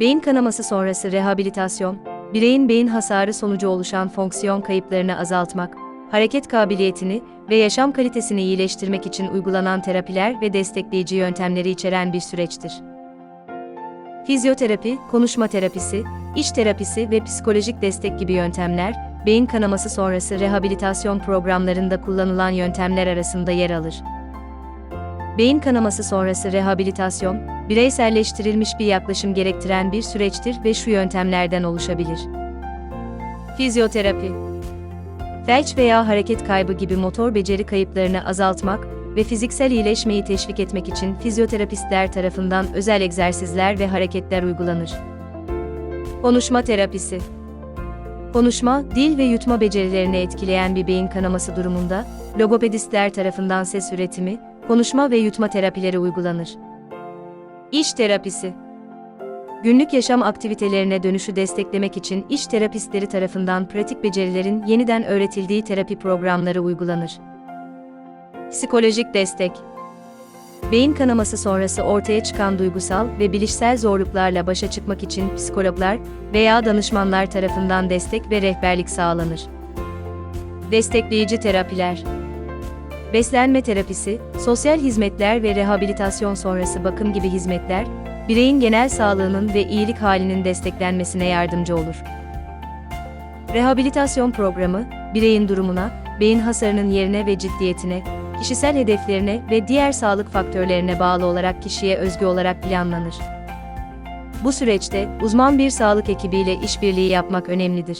Beyin kanaması sonrası rehabilitasyon, bireyin beyin hasarı sonucu oluşan fonksiyon kayıplarını azaltmak, hareket kabiliyetini ve yaşam kalitesini iyileştirmek için uygulanan terapiler ve destekleyici yöntemleri içeren bir süreçtir. Fizyoterapi, konuşma terapisi, iş terapisi ve psikolojik destek gibi yöntemler, beyin kanaması sonrası rehabilitasyon programlarında kullanılan yöntemler arasında yer alır. Beyin kanaması sonrası rehabilitasyon, bireyselleştirilmiş bir yaklaşım gerektiren bir süreçtir ve şu yöntemlerden oluşabilir. Fizyoterapi Felç veya hareket kaybı gibi motor beceri kayıplarını azaltmak ve fiziksel iyileşmeyi teşvik etmek için fizyoterapistler tarafından özel egzersizler ve hareketler uygulanır. Konuşma terapisi Konuşma, dil ve yutma becerilerini etkileyen bir beyin kanaması durumunda, logopedistler tarafından ses üretimi, konuşma ve yutma terapileri uygulanır. İş terapisi Günlük yaşam aktivitelerine dönüşü desteklemek için iş terapistleri tarafından pratik becerilerin yeniden öğretildiği terapi programları uygulanır. Psikolojik destek Beyin kanaması sonrası ortaya çıkan duygusal ve bilişsel zorluklarla başa çıkmak için psikologlar veya danışmanlar tarafından destek ve rehberlik sağlanır. Destekleyici terapiler Beslenme terapisi, sosyal hizmetler ve rehabilitasyon sonrası bakım gibi hizmetler, bireyin genel sağlığının ve iyilik halinin desteklenmesine yardımcı olur. Rehabilitasyon programı, bireyin durumuna, beyin hasarının yerine ve ciddiyetine, kişisel hedeflerine ve diğer sağlık faktörlerine bağlı olarak kişiye özgü olarak planlanır. Bu süreçte uzman bir sağlık ekibiyle işbirliği yapmak önemlidir.